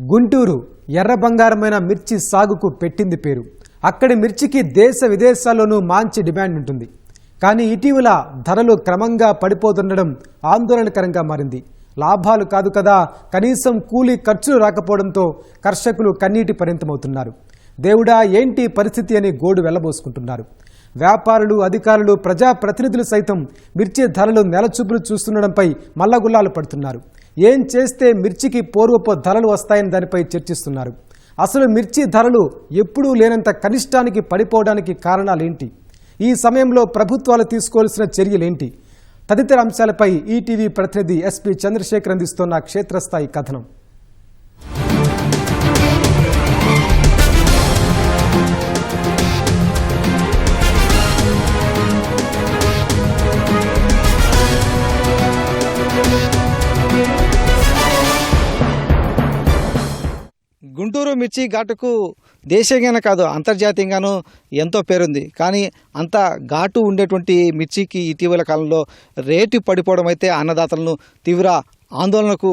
గుంటూరు ఎర్ర బంగారమైన మిర్చి సాగుకు పెట్టింది పేరు. అక్కడి మిర్చికి దేశ విదేశాల్లోనూ మంచి డిమాండ్ ఉంటుంది. కానీ ఇటీవల ధరలు క్రమంగా పడిపోతుండడం ఆందోళనకరంగా మారింది. లాభాలు కాదు కదా కనీసం కూలీ ఖర్చులు రాకపోవడంతో కర్షకులు కన్నీటి పరిమితమవుతున్నారు. దేవుడా ఏంటి పరిస్థితి అని గోడు వెళ్ళబోసుకుంటున్నారు వ్యాపారులు అధికారులు ప్రజాప్రతినిధులు సైతం మిర్చి ధరలు నెలచూపులు చూస్తుండడంపై మల్లగుల్లాలు పడుతున్నారు. ఏం చేస్తే మిర్చికి పూర్వపు ధరలు వస్తాయని దానిపై చర్చిస్తున్నారు. అసలు మిర్చి ధరలు ఎప్పుడూ లేనంత కనిష్టానికి పడిపోవడానికి కారణాలేంటి? ఈ సమయంలో ప్రభుత్వాలు తీసుకోవాల్సిన చర్యలేంటి? తదితర అంశాలపై ఈటీవీ ప్రతినిధి ఎస్పీ చంద్రశేఖర్ అందిస్తున్న క్షేత్రస్థాయి కథనం. మిర్చి ఘాటుకు దేశీయంగానే కాదు అంతర్జాతీయంగాను ఎంతో పేరుంది. కానీ అంత ఘాటు ఉండేటువంటి మిర్చికి ఇటీవల కాలంలో రేటు పడిపోవడం అయితే అన్నదాతలను తీవ్ర ఆందోళనకు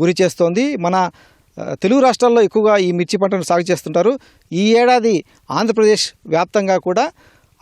గురి చేస్తోంది. మన తెలుగు రాష్ట్రాల్లో ఎక్కువగా ఈ మిర్చి పంటను సాగు చేస్తుంటారు. ఈ ఏడాది ఆంధ్రప్రదేశ్ వ్యాప్తంగా కూడా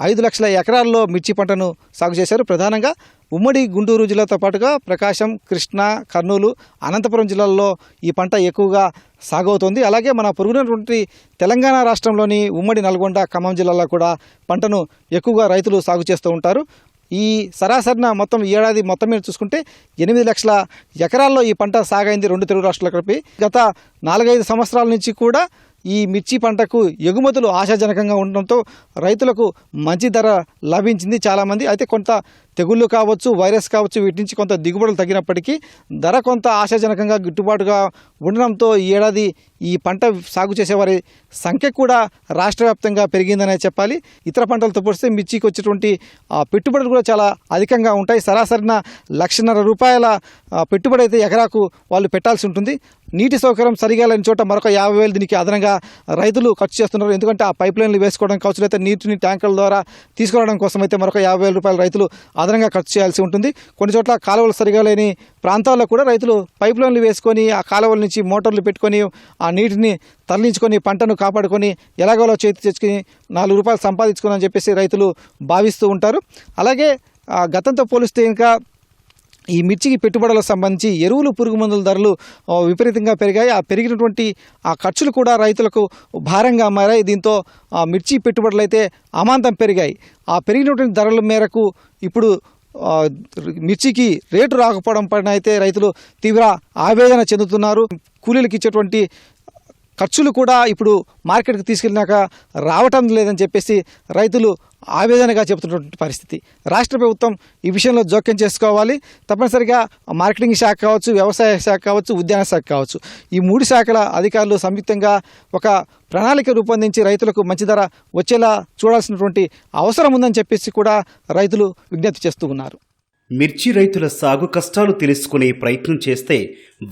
ఐదు లక్షల ఎకరాల్లో మిర్చి పంటను సాగు చేశారు. ప్రధానంగా ఉమ్మడి గుంటూరు జిల్లాతో పాటుగా ప్రకాశం కృష్ణా కర్నూలు అనంతపురం జిల్లాల్లో ఈ పంట ఎక్కువగా సాగు అలాగే మన పొరుగునటువంటి తెలంగాణ రాష్ట్రంలోని ఉమ్మడి నల్గొండ ఖమ్మం జిల్లాలో కూడా పంటను ఎక్కువగా రైతులు సాగు చేస్తూ ఉంటారు. ఈ సరాసరిన మొత్తం ఈ ఏడాది మొత్తం మీద చూసుకుంటే ఎనిమిది లక్షల ఎకరాల్లో ఈ పంట సాగైంది రెండు తెలుగు రాష్ట్రాల కలిపి. గత నాలుగైదు సంవత్సరాల నుంచి కూడా ఈ మిర్చి పంటకు ఎగుమతులు ఆశాజనకంగా ఉండడంతో రైతులకు మంచి ధర లభించింది చాలామంది. అయితే కొంత తెగుళ్ళు కావచ్చు వైరస్ కావచ్చు వీటి నుంచి కొంత దిగుబడులు తగ్గినప్పటికీ ధర కొంత ఆశాజనకంగా గిట్టుబాటుగా ఉండడంతో ఈ ఏడాది ఈ పంట సాగు చేసేవారి సంఖ్య కూడా రాష్ట్ర వ్యాప్తంగా పెరిగిందనే చెప్పాలి. ఇతర పంటలతో పోలిస్తే మిర్చికి వచ్చేటువంటి ఆ, పెట్టుబడులు కూడా చాలా అధికంగా ఉంటాయి. సరాసరిన లక్షన్నర రూపాయల పెట్టుబడి అయితే ఎకరాకు వాళ్ళు పెట్టాల్సి ఉంటుంది. నీటి సౌకర్యం సరిగా లేని చోట మరొక యాభై వేలు దీనికి అదనంగా రైతులు ఖర్చు చేస్తున్నారు. ఎందుకంటే ఆ పైప్ లైన్లు వేసుకోవడం కావచ్చు అయితే నీటిని ట్యాంకుల ద్వారా తీసుకురావడం కోసం అయితే మరొక యాభై వేల రూపాయలు రైతులు అదనంగా ఖర్చు చేయాల్సి ఉంటుంది. కొన్ని చోట్ల కాలువలు సరిగా లేని ప్రాంతాల్లో కూడా రైతులు పైప్ లైన్లు వేసుకొని ఆ కాలువల నుంచి మోటార్లు పెట్టుకొని ఆ నీటిని తరలించుకొని పంటను కాపాడుకొని ఎలాగోలా చేతి తెచ్చుకొని నాలుగు రూపాయలు సంపాదించుకోనని చెప్పేసి రైతులు భావిస్తూ ఉంటారు. అలాగే ఆ, గతంతో పోలిస్తే ఇంకా ఈ మిర్చికి పెట్టుబడులకు సంబంధించి ఎరువులు పురుగు మందుల ధరలు విపరీతంగా పెరిగాయి. ఆ పెరిగినటువంటి ఆ ఖర్చులు కూడా రైతులకు భారంగా మారాయి. దీంతో ఆ మిర్చి పెట్టుబడులు అయితే అమాంతం పెరిగాయి. ఆ పెరిగినటువంటి ధరల మేరకు ఇప్పుడు మిర్చికి రేటు రాకపోవడం పైన అయితే రైతులు తీవ్ర ఆవేదన చెందుతున్నారు. కూలీలకు ఇచ్చేటువంటి ఖర్చులు కూడా ఇప్పుడు మార్కెట్కి తీసుకెళ్ళినాక రావటం లేదని చెప్పేసి రైతులు ఆవేదనగా చెబుతున్నటువంటి పరిస్థితి. రాష్ట్ర ప్రభుత్వం ఈ విషయంలో జోక్యం చేసుకోవాలి. తప్పనిసరిగా మార్కెటింగ్ శాఖ కావచ్చు వ్యవసాయ శాఖ కావచ్చు ఉద్యాన శాఖ కావచ్చు. ఈ మూడు శాఖల అధికారులు సంయుక్తంగా ఒక ప్రణాళిక రూపొందించి రైతులకు మంచి ధర వచ్చేలా చూడాల్సినటువంటి అవసరం ఉందని చెప్పేసి కూడా రైతులు విజ్ఞప్తి చేస్తూ ఉన్నారు. మిర్చి రైతుల సాగు కష్టాలు తెలుసుకునే ప్రయత్నం చేస్తే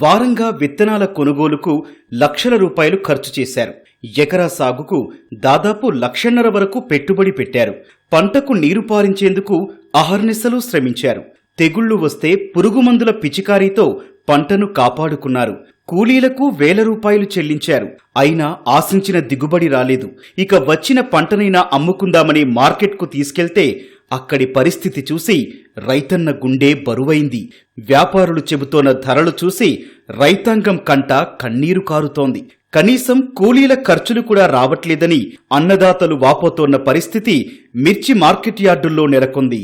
వారంగా విత్తనాల కొనుగోలుకు లక్షల రూపాయలు ఖర్చు చేశారు. ఎకరా సాగుకు దాదాపు లక్షన్నర వరకు పెట్టుబడి పెట్టారు. పంటకు నీరు పారించేందుకు అహర్నిశలు శ్రమించారు. తెగుళ్ళు వస్తే పురుగుమందుల పిచికారీతో పంటను కాపాడుకున్నారు. కూలీలకు వేల రూపాయలు చెల్లించారు. అయినా ఆశించిన దిగుబడి రాలేదు. ఇక వచ్చిన పంటనైనా అమ్ముకుందామని మార్కెట్కు తీసుకెళ్తే అక్కడి పరిస్థితి చూసి రైతన్న గుండె బరువైంది. వ్యాపారులు చెబుతోన్న ధరలు చూసి రైతాంగం కంట కన్నీరు కారుతోంది. కనీసం కూలీల ఖర్చులు కూడా రావట్లేదని అన్నదాతలు వాపోతోన్న పరిస్థితి మిర్చి మార్కెట్ యార్డుల్లో నెలకొంది.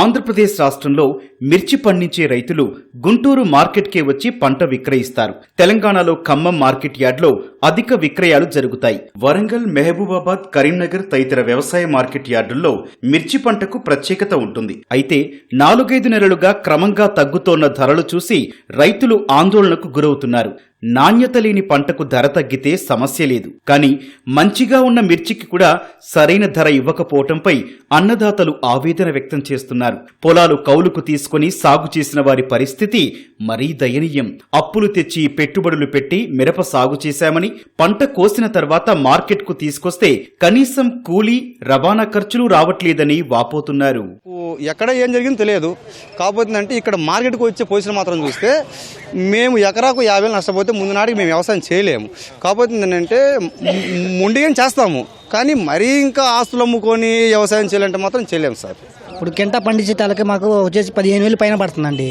ఆంధ్రప్రదేశ్ రాష్ట్రంలో మిర్చి పండించే రైతులు గుంటూరు మార్కెట్కే వచ్చి పంట విక్రయిస్తారు. తెలంగాణలో ఖమ్మం మార్కెట్ యార్డ్లో అధిక విక్రయాలు జరుగుతాయి. వరంగల్ మెహబూబాబాద్ కరీంనగర్ తదితర వ్యవసాయ మార్కెట్ యార్డుల్లో మిర్చి పంటకు ప్రత్యేకత ఉంటుంది. అయితే నాలుగైదు నెలలుగా క్రమంగా తగ్గుతోన్న ధరలు చూసి రైతులు ఆందోళనకు గురవుతున్నారు. నాణ్యత లేని పంటకు ధర తగ్గితే సమస్య లేదు. కానీ మంచిగా ఉన్న మిర్చికి కూడా సరైన ధర ఇవ్వకపోవటంపై అన్నదాతలు ఆవేదన వ్యక్తం చేస్తున్నారు. పొలాలు కౌలుకు తీసుకొని సాగు చేసిన వారి పరిస్థితి మరీ దయనీయం. అప్పులు తెచ్చి పెట్టుబడులు పెట్టి మిరప సాగు చేశామని పంట కోసిన తర్వాత మార్కెట్కు తీసుకొస్తే కనీసం కూలీ రవాణా ఖర్చులు రావట్లేదని వాపోతున్నారు. ఓ, ఎక్కడ ఏం జరిగిందో తెలియదు. కాకపోతే అంటే ఇక్కడ మార్కెట్కు వచ్చే పొజిషన్ మాత్రం చూస్తే మేము ఎకరాకు యాభై నష్టపోతే ముందు నాటికి మేము వ్యవసాయం చేయలేము. కాకపోతే ఏంటంటే ముండిగా చేస్తాము. కానీ మరీ ఇంకా ఆస్తులు అమ్ముకొని వ్యవసాయం చేయాలంటే మాత్రం చేయలేము సార్. ఇప్పుడు కింట పండించే తలకి మాకు వచ్చేసి పదిహేను వేలు పైన పడుతుందండి.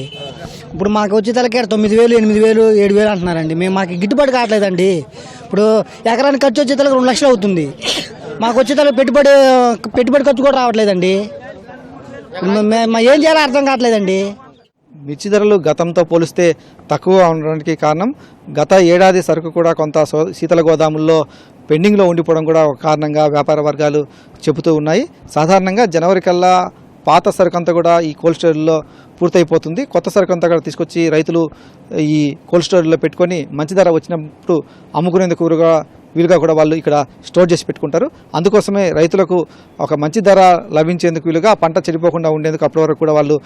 ఇప్పుడు మాకు వచ్చే తలకి తొమ్మిది వేలు ఎనిమిది వేలు ఏడు వేలు అంటున్నారండి. మేము మాకు గిట్టుబాటు కావట్లేదండి. ఇప్పుడు ఎకరానికి ఖర్చు వచ్చే తలకి రెండు లక్షలు అవుతుంది. మాకు వచ్చే తలకి పెట్టుబడి పెట్టుబడి ఖర్చు కూడా రావట్లేదండి. ఏం చేయాలో అర్థం కావట్లేదండి. మిర్చి ధరలు గతంతో పోలిస్తే తక్కువ ఉండడానికి కారణం గత ఏడాది సరుకు కూడా కొంత సో- శీతల గోదాముల్లో పెండింగ్లో ఉండిపోవడం కూడా ఒక కారణంగా వ్యాపార వర్గాలు చెబుతూ ఉన్నాయి. సాధారణంగా జనవరి కల్లా పాత సరుకు అంతా కూడా ఈ కోల్డ్ స్టోరేజ్లో పూర్తయిపోతుంది. కొత్త సరుకు అంతా కూడా తీసుకొచ్చి రైతులు ఈ కోల్డ్ స్టోరేజ్లో పెట్టుకొని మంచి ధర వచ్చినప్పుడు అమ్ముకునేందుకు వీలుగా కూడా వాళ్ళు ఇక్కడ స్టోర్ చేసి పెట్టుకుంటారు. అందుకోసమే రైతులకు ఒక మంచి ధర లభించేందుకు వీలుగా పంట చెడిపోకుండా ఉండేందుకు అప్పటి వరకు కూడా వాళ్ళు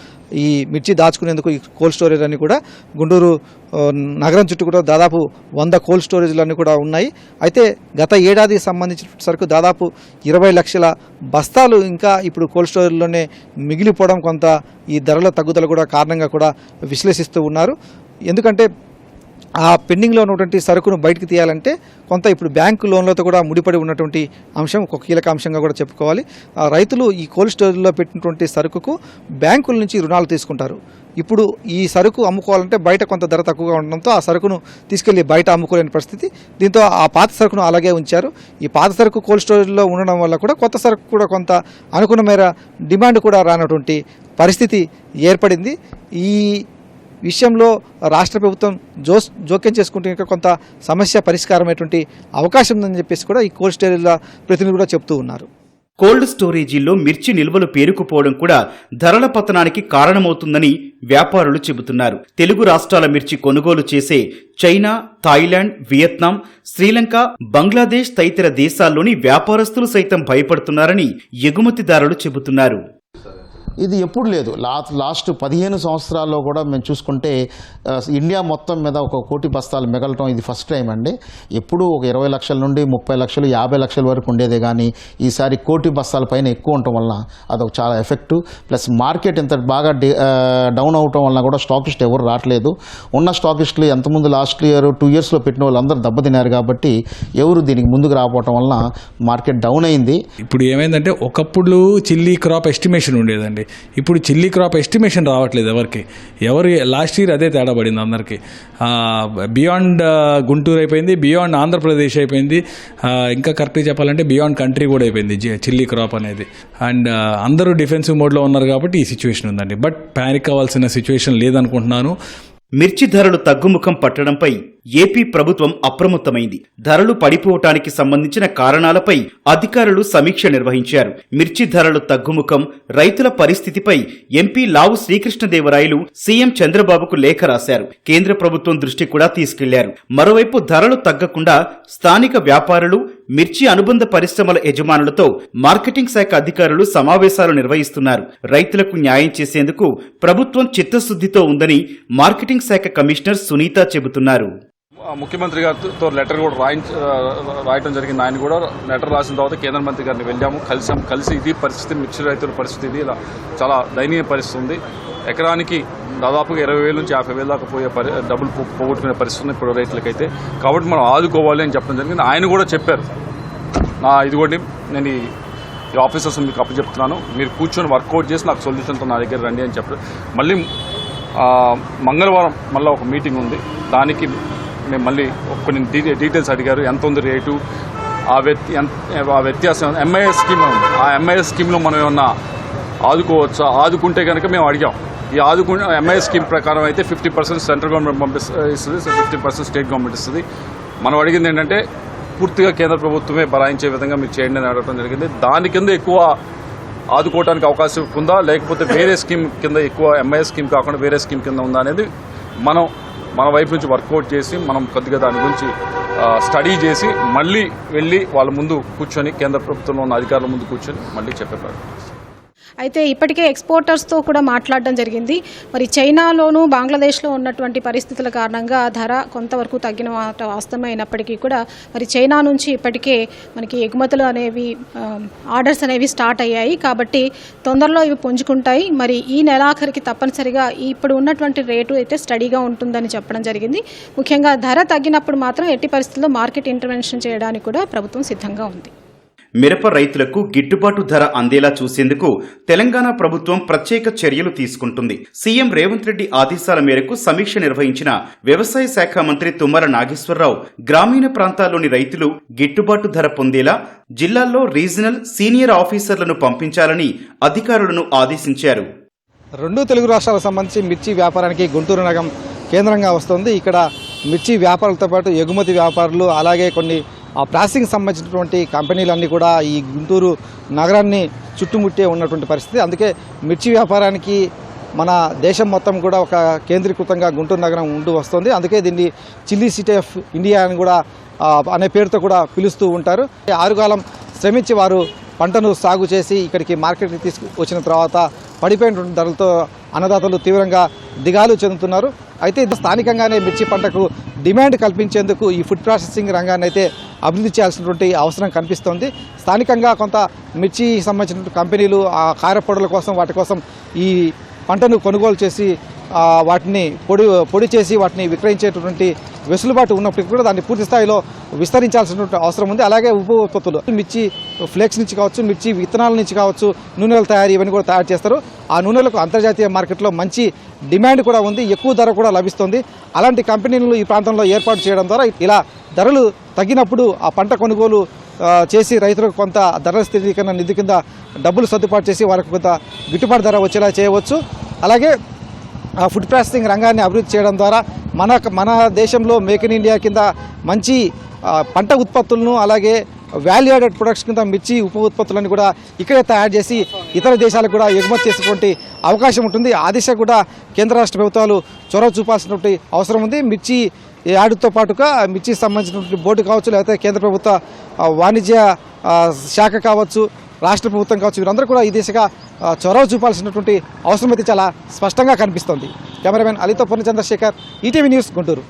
ఈ మిర్చి దాచుకునేందుకు ఈ కోల్డ్ స్టోరేజ్ అన్ని కూడా గుంటూరు నగరం చుట్టూ కూడా దాదాపు వంద కోల్డ్ స్టోరేజ్లు అన్నీ కూడా ఉన్నాయి. అయితే గత ఏడాదికి సంబంధించిన సరుకు దాదాపు ఇరవై లక్షల బస్తాలు ఇంకా ఇప్పుడు కోల్డ్ స్టోరేజ్లోనే మిగిలిపోవడం కొంత ఈ ధరల తగ్గుదల కూడా కారణంగా కూడా విశ్లేషిస్తూ ఉన్నారు. ఎందుకంటే ఆ పెండింగ్లో ఉన్నటువంటి సరుకును బయటకు తీయాలంటే కొంత ఇప్పుడు బ్యాంకు లోన్లతో కూడా ముడిపడి ఉన్నటువంటి అంశం ఒక కీలక అంశంగా కూడా చెప్పుకోవాలి. ఆ రైతులు ఈ కోల్డ్ స్టోరేజ్లో పెట్టినటువంటి సరుకుకు బ్యాంకుల నుంచి రుణాలు తీసుకుంటారు. ఇప్పుడు ఈ సరుకు అమ్ముకోవాలంటే బయట కొంత ధర తక్కువగా ఉండడంతో ఆ సరుకును తీసుకెళ్ళి బయట అమ్ముకోలేని పరిస్థితి. దీంతో ఆ పాత సరుకును అలాగే ఉంచారు. ఈ పాత సరుకు కోల్డ్ స్టోరేజ్లో ఉండడం వల్ల కూడా కొత్త సరుకు కూడా కొంత అనుకున్న మేర డిమాండ్ కూడా రానటువంటి పరిస్థితి ఏర్పడింది. ఈ విషయంలో రాష్ట్ర ప్రభుత్వం జోస్ జోక్యం చేసుకుంటే ఇంకా కొంత సమస్య పరిష్కారమైనటువంటి అవకాశం ఉందని చెప్పేసి కూడా ఈ కోల్డ్ స్టోరేజ్ల ప్రతినిధులు కూడా చెప్తూ ఉన్నారు. కోల్డ్ స్టోరేజీల్లో మిర్చి నిల్వలు పేరుకుపోవడం కూడా ధరల పతనానికి కారణమవుతుందని వ్యాపారులు చెబుతున్నారు. తెలుగు రాష్ట్రాల మిర్చి కొనుగోలు చేసే China Thailand Vietnam Sri Lanka Bangladesh తదితర దేశాల్లోని వ్యాపారస్తులు సైతం భయపడుతున్నారని ఎగుమతిదారులు చెబుతున్నారు. ఇది ఎప్పుడు లేదు. లాస్ట్ లాస్ట్ పదిహేను సంవత్సరాల్లో కూడా మేము చూసుకుంటే ఇండియా మొత్తం మీద ఒక కోటి బస్తాలు మిగలటం ఇది ఫస్ట్ టైం అండి. ఎప్పుడు ఒక ఇరవై లక్షల నుండి ముప్పై లక్షలు యాభై లక్షల వరకు ఉండేదే కానీ ఈసారి కోటి బస్తాల పైన ఎక్కువ ఉండటం వలన అదొక చాలా ఎఫెక్టు. ప్లస్ మార్కెట్ ఇంత బాగా డౌన్ అవటం వలన కూడా స్టాకిస్ట్ ఎవరు రావట్లేదు. ఉన్న స్టాకిస్టులు ఎంతమంది లాస్ట్ ఇయర్ టూ ఇయర్స్లో పెట్టిన వాళ్ళందరూ దెబ్బతిన్నారు కాబట్టి ఎవరు దీనికి ముందుకు రాకపోవటం వలన మార్కెట్ డౌన్ అయింది. ఇప్పుడు ఏమైందంటే ఒకప్పుడు చిల్లీ క్రాప్ ఎస్టిమేషన్ ఉండేదండి. ఇప్పుడు చిల్లీ క్రాప్ ఎస్టిమేషన్ రావట్లేదు ఎవరికి. ఎవరు లాస్ట్ ఇయర్ అదే తేడా పడింది అందరికీ. బియాండ్ గుంటూరు అయిపోయింది బియాండ్ ఆంధ్రప్రదేశ్ అయిపోయింది. ఇంకా కరెక్ట్గా చెప్పాలంటే బియాండ్ కంట్రీ కూడా అయిపోయింది చిల్లీ క్రాప్ అనేది. అండ్ అందరూ డిఫెన్సివ్ మోడ్లో ఉన్నారు కాబట్టి ఈ సిచ్యువేషన్ ఉందండి. బట్ ప్యానిక్ అవ్వాల్సిన సిచ్యువేషన్ లేదనుకుంటున్నాను. మిర్చి ధరలు తగ్గుముఖం పట్టడంపై ఏపీ ప్రభుత్వం అప్రమత్తమైంది. ధరలు పడిపోవటానికి సంబంధించిన కారణాలపై అధికారులు సమీక్ష నిర్వహించారు. మిర్చి ధరలు తగ్గుముఖం రైతుల పరిస్థితిపై ఎంపీ లావు శ్రీకృష్ణదేవరాయలు సీఎం చంద్రబాబుకు లేఖ రాశారు. కేంద్ర ప్రభుత్వం దృష్టి కూడా తీసుకెళ్ళారు. మరోవైపు ధరలు తగ్గకుండా స్థానిక వ్యాపారులు మిర్చి అనుబంధ పరిశ్రమల యజమానులతో మార్కెటింగ్ శాఖ అధికారులు సమావేశాలు నిర్వహిస్తున్నారు. రైతులకు న్యాయం చేసేందుకు ప్రభుత్వం చిత్తశుద్ధితో ఉందని మార్కెటింగ్ శాఖ కమిషనర్ సునీత చెబుతున్నారు. ముఖ్యమంత్రి గారితో లెటర్ కూడా రాయించ రాయటం జరిగింది. ఆయన కూడా లెటర్ రాసిన తర్వాత కేంద్ర మంత్రి గారిని వెళ్ళాము. కలిసాం కలిసి ఇది పరిస్థితి మిర్చి రైతుల పరిస్థితి ఇది. ఇలా చాలా దయనీయ పరిస్థితి ఉంది. ఎకరానికి దాదాపుగా ఇరవై వేల నుంచి యాభై వేల దాకా పోయే పరి డబ్బులు పోగొట్టుకునే పరిస్థితి ఉంది ఇప్పుడు రైతులకైతే. కాబట్టి మనం ఆదుకోవాలి అని చెప్పడం జరిగింది. ఆయన కూడా చెప్పారు. నా ఇదిగోండి నేను ఈ ఆఫీసర్స్ మీకు అప్పచెప్తున్నాను మీరు కూర్చొని వర్కౌట్ చేసి నాకు సొల్యూషన్తో నా దగ్గర రండి అని చెప్పారు మళ్ళీ మంగళవారం మళ్ళీ ఒక మీటింగ్ ఉంది. దానికి మేము మళ్ళీ కొన్ని డీ- డీటెయిల్స్ అడిగారు. ఎంత ఉంది రేటు? ఆ వ్యక్తి ఎంత ఆ వ్యత్యాసం ఎంఐఎస్ స్కీమ్ ఆ ఎంఐఎస్ స్కీమ్లో మనం ఏమన్నా ఆదుకోవచ్చా? ఆదుకుంటే కనుక మేము అడిగాం. ఈ ఆదుకు ఎంఐఎస్ స్కీమ్ ప్రకారం అయితే ఫిఫ్టీ పర్సెంట్ సెంట్రల్ గవర్నమెంట్ పంపిస్తుంది ఇస్తుంది. ఫిఫ్టీ పర్సెంట్ స్టేట్ గవర్నమెంట్ ఇస్తుంది. మనం అడిగింది ఏంటంటే పూర్తిగా కేంద్ర ప్రభుత్వమే భరాయించే విధంగా మీరు చేయండి అని అడగడం జరిగింది. దాని కింద ఎక్కువ ఆదుకోవడానికి అవకాశం ఉందా? లేకపోతే వేరే స్కీమ్ కింద ఎక్కువ ఎంఐఎస్ స్కీమ్ కాకుండా వేరే స్కీమ్ కింద ఉందా అనేది మనం మన వైపు నుంచి వర్కౌట్ చేసి మనం కొద్దిగా దాని గురించి స్టడీ చేసి మళ్ళీ వెళ్ళి వాళ్ళ ముందు కూర్చొని కేంద్ర ప్రభుత్వంలో ఉన్న అధికారుల ముందు కూర్చొని మళ్ళీ చెప్పే ప్రయత్నం చేస్తాం. అయితే ఇప్పటికే ఎక్స్పోర్టర్స్తో కూడా మాట్లాడడం జరిగింది. మరి చైనాలోను బంగ్లాదేశ్లో ఉన్నటువంటి పరిస్థితుల కారణంగా ధర కొంతవరకు తగ్గిన మాట వాస్తవమైనప్పటికీ కూడా మరి చైనా నుంచి ఇప్పటికే మనకి ఎగుమతులు అనేవి ఆర్డర్స్ అనేవి స్టార్ట్ అయ్యాయి. కాబట్టి తొందరలో ఇవి పుంజుకుంటాయి. మరి ఈ నెలాఖరికి తప్పనిసరిగా ఇప్పుడు ఉన్నటువంటి రేటు అయితే స్టడీగా ఉంటుందని చెప్పడం జరిగింది. ముఖ్యంగా ధర తగ్గినప్పుడు మాత్రం ఎట్టి పరిస్థితుల్లో మార్కెట్ ఇంటర్వెన్షన్ చేయడానికి కూడా ప్రభుత్వం సిద్ధంగా ఉంది. మిరప రైతులకు గిట్టుబాటు ధర అందేలా చూసేందుకు తెలంగాణ ప్రభుత్వం ప్రత్యేక చర్యలు తీసుకుంటుంది. సీఎం రేవంత్ రెడ్డి ఆదేశాల మేరకు సమీక్ష నిర్వహించిన వ్యవసాయ శాఖ మంత్రి తుమ్మల నాగేశ్వరరావు గ్రామీణ ప్రాంతాల్లోని రైతులు గిట్టుబాటు ధర పొందేలా జిల్లాల్లో రీజనల్ సీనియర్ ఆఫీసర్లను పంపించాలని అధికారులను ఆదేశించారు. రెండు తెలుగు రాష్ట్రాలకు సంబంధించి మిర్చి వ్యాపారానికి గుంటూరు నగరం కేంద్రంగా వస్తుంది. ఇక్కడ మిర్చి వ్యాపారులతో పాటు ఎగుమతి వ్యాపారులు అలాగే కొన్ని ఆ ప్రాసెసింగ్ సంబంధించినటువంటి కంపెనీలన్నీ కూడా ఈ గుంటూరు నగరాన్ని చుట్టుముట్టే ఉన్నటువంటి పరిస్థితి. అందుకే మిర్చి వ్యాపారానికి మన దేశం మొత్తం కూడా ఒక కేంద్రీకృతంగా గుంటూరు నగరం ఉంటూ వస్తుంది. అందుకే దీన్ని చిల్లీ సిటీ ఆఫ్ ఇండియా అని కూడా అనే పేరుతో కూడా పిలుస్తూ ఉంటారు. ఆరుగాలం శ్రమించి వారు పంటను సాగు చేసి ఇక్కడికి మార్కెట్కి తీసుకు వచ్చిన తర్వాత పడిపోయిన ధరలతో అన్నదాతలు తీవ్రంగా దిగాలు చెందుతున్నారు. అయితే ఇది స్థానికంగానే మిర్చి పంటకు డిమాండ్ కల్పించేందుకు ఈ ఫుడ్ ప్రాసెసింగ్ రంగాన్ని అయితే అభివృద్ధి చేయాల్సినటువంటి అవసరం కనిపిస్తోంది. స్థానికంగా కొంత మిర్చి సంబంధించిన కంపెనీలు ఆ కారపొడుల కోసం వాటి కోసం ఈ పంటను కొనుగోలు చేసి వాటిని పొడి పొడి చేసి వాటిని విక్రయించేటటువంటి వెసులుబాటు ఉన్నప్పటికీ కూడా దాన్ని పూర్తి స్థాయిలో విస్తరించాల్సినటువంటి అవసరం ఉంది. అలాగే ఉప ఉత్పత్తులు మిర్చి ఫ్లేక్స్ నుంచి కావచ్చు మిర్చి విత్తనాల నుంచి కావచ్చు నూనెల తయారీ ఇవన్నీ కూడా తయారు చేస్తారు. ఆ నూనెలకు అంతర్జాతీయ మార్కెట్లో మంచి డిమాండ్ కూడా ఉంది ఎక్కువ ధర కూడా లభిస్తుంది. అలాంటి కంపెనీలను ఈ ప్రాంతంలో ఏర్పాటు చేయడం ద్వారా ఇలా ధరలు తగ్గినప్పుడు ఆ పంట కొనుగోలు చేసి రైతులకు కొంత ధరల స్థిరీకరణ నిధి కింద డబ్బులు సర్దుబాటు చేసి వారికి కొంత గిట్టుబాటు ధర వచ్చేలా చేయవచ్చు. అలాగే ఫుడ్ ప్రాసెసింగ్ రంగాన్ని అభివృద్ధి చేయడం ద్వారా మన మన దేశంలో మేక్ ఇన్ ఇండియా కింద మంచి పంట ఉత్పత్తులను అలాగే వాల్యూ యాడెడ్ ప్రొడక్ట్స్ కింద మిర్చి ఉప ఉత్పత్తులను కూడా ఇక్కడే తయారు చేసి ఇతర దేశాలకు కూడా ఎగుమతి చేసేటువంటి అవకాశం ఉంటుంది. ఆ దిశ కూడా కేంద్ర రాష్ట్ర ప్రభుత్వాలు చొరవ చూపాల్సినటువంటి అవసరం ఉంది. మిర్చి యాడుతో పాటుగా మిర్చికి సంబంధించినటువంటి బోర్డు కావచ్చు లేకపోతే కేంద్ర ప్రభుత్వ వాణిజ్య శాఖ కావచ్చు రాష్ట్ర ప్రభుత్వం కావచ్చు వీరందరూ కూడా ఈ దిశగా చొరవ చూపాల్సినటువంటి అవసరం అయితే చాలా స్పష్టంగా కనిపిస్తోంది. కెమెరామెన్ అలీతో పొన్న చంద్రశేఖర్ ఈటీవీ న్యూస్ గుంటూరు.